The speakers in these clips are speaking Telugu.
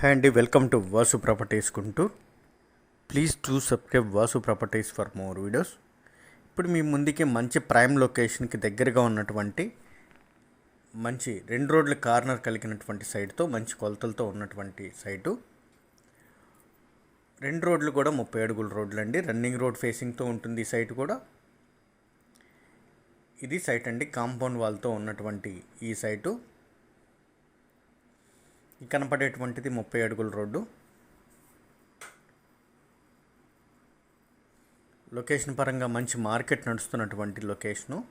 హాయ్ అండి welcome to Vasu Properties Guntur please to subscribe Vasu Properties for more videos. ఇప్పుడు మీ ముందుకి మంచి ప్రైమ్ లొకేషన్కి దగ్గరగా ఉన్నటువంటి మంచి రెండు రోడ్ల కార్నర్ కలిగినటువంటి సైట్తో మంచి కొలతలతో ఉన్నటువంటి సైటు రెండు రోడ్లు కూడా ముప్పై అడుగుల రోడ్లు అండి రన్నింగ్ రోడ్ ఫేసింగ్తో ఉంటుంది ఈ సైట్ కూడా. ఇది సైట్ అండి కాంపౌండ్ వాల్తో ఉన్నటువంటి ఈ సైటు. కనపడేటువంటిది ముప్పై అడుగుల రోడ్డు. లొకేషన్ పరంగా మంచి మార్కెట్ నడుస్తున్నటువంటి లొకేషను.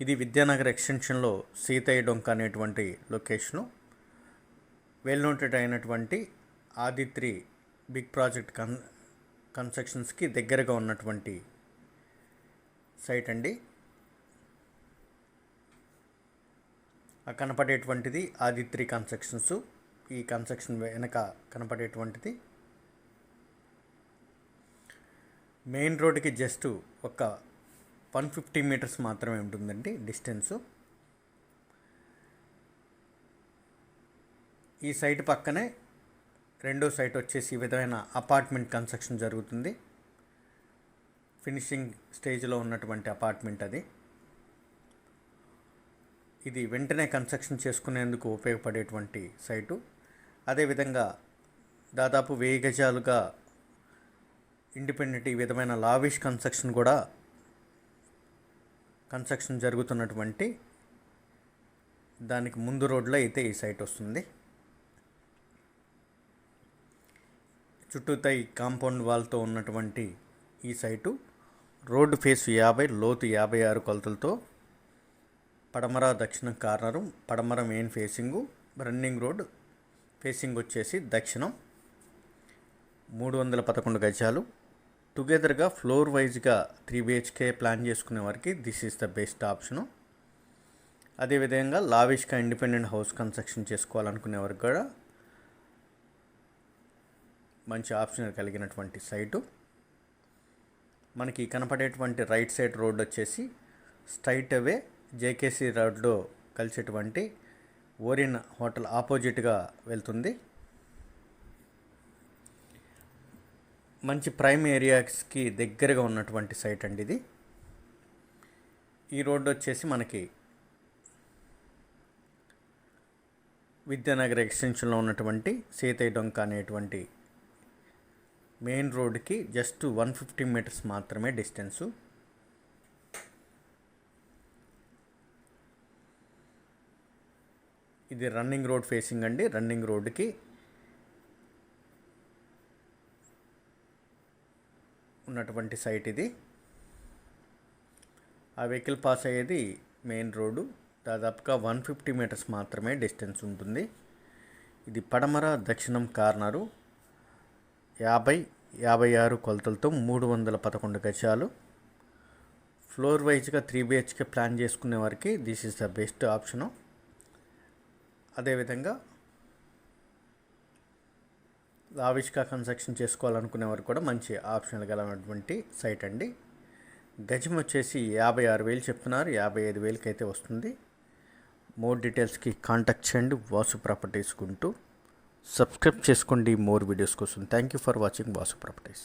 ఇది విద్యానగర్ ఎక్స్టెన్షన్లో సీతయ్య డొంక అనేటువంటి లొకేషను. వెల్ నోటెడ్ అయినటువంటి ఆదిత్రి బిగ్ ప్రాజెక్ట్ కన్ కన్స్ట్రక్షన్స్కి దగ్గరగా ఉన్నటువంటి సైట్ అండి. కనపడేటువంటిది ఆదిత్రి కన్స్ట్రక్షన్స్. ఈ కన్స్ట్రక్షన్ వెనక కనపడేటువంటిది మెయిన్ రోడ్కి జస్ట్ ఒక వన్ ఫిఫ్టీ మీటర్స్ మాత్రమే ఉంటుందండి డిస్టెన్సు. ఈ సైట్ పక్కనే రెండో సైట్ వచ్చేసి ఈ విధమైన అపార్ట్మెంట్ కన్స్ట్రక్షన్ జరుగుతుంది. ఫినిషింగ్ స్టేజ్లో ఉన్నటువంటి అపార్ట్మెంట్ అది. ఇది వెంటనే కన్స్ట్రక్షన్ చేసుకునేందుకు ఉపయోగపడేటువంటి సైటు. అదేవిధంగా దాదాపు వెయ్యి గజాలుగా ఇండిపెండెంట్ ఈ విధమైన లావిష్ కన్స్ట్రక్షన్ కూడా కన్స్ట్రక్షన్ జరుగుతున్నటువంటి దానికి ముందు రోడ్లో అయితే ఈ సైట్ వస్తుంది. చుట్టూతై కాంపౌండ్ వాల్తో ఉన్నటువంటి ఈ సైటు రోడ్డు ఫేస్ యాభై లోతు యాభై ఆరు కొలతలతో పడమర దక్షిణ కార్నరు పడమర main facing running road facing వచ్చేసి దక్షిణం. మూడు వందల పదకొండు గజాలు. టుగెదర్గా ఫ్లోర్ వైజ్గా త్రీ బిహెచ్కే ప్లాన్ చేసుకునే వారికి this is the best option. అదేవిధంగా లావిష్గా ఇండిపెండెంట్ హౌస్ కన్స్ట్రక్షన్ చేసుకోవాలనుకునే వారికి కూడా మంచి ఆప్షన్ కలిగినటువంటి సైటు. మనకి కనపడేటువంటి రైట్ సైడ్ రోడ్ వచ్చేసి స్ట్రైట్ అవే జేకేసీ రోడ్లో కలిసేటువంటి ఓరియన్ హోటల్ ఆపోజిట్గా వెళ్తుంది. మంచి ప్రైమ్ ఏరియాస్కి దగ్గరగా ఉన్నటువంటి సైట్ అండి ఇది. ఈ రోడ్డు వచ్చేసి మనకి విద్యానగర్ ఎక్స్టెన్షన్లో ఉన్నటువంటి సీతయ్య డొంక అనేటువంటి మెయిన్ రోడ్కి జస్ట్ వన్ ఫిఫ్టీ మీటర్స్ మాత్రమే డిస్టెన్సు. ఇది రన్నింగ్ రోడ్ ఫేసింగ్ అండి రన్నింగ్ రోడ్డుకి ఉన్నటువంటి సైట్ ఇది. ఆ వెహికల్ పాస్ అయ్యేది మెయిన్ రోడ్డు. దాదాపుగా వన్ ఫిఫ్టీ మీటర్స్ మాత్రమే డిస్టెన్స్ ఉంటుంది. ఇది పడమర దక్షిణం కార్నరు. యాభై యాభై ఆరు కొలతలతో మూడు వందల పదకొండు గజాలు. ఫ్లోర్ వైజ్గా త్రీ బిహెచ్కే ప్లాన్ చేసుకునే వారికి this is the best option. అదేవిధంగా ఆవిష్కా కన్స్ట్రక్షన్ చేసుకోవాలనుకునే వారు కూడా మంచి ఆప్షన్లు గలటువంటి సైట్ అండి. గజం వచ్చేసి యాభై ఆరు వేలు చెప్తున్నారు. యాభై ఐదు వేలకి అయితే వస్తుంది. మోర్ డీటెయిల్స్కి కాంటాక్ట్ చేయండి. వాసు ప్రాపర్టీస్ గుంటూ. సబ్స్క్రైబ్ చేసుకోండి. మోర్ వీడియోస్ కోసం. Thank you for watching Vasu Properties.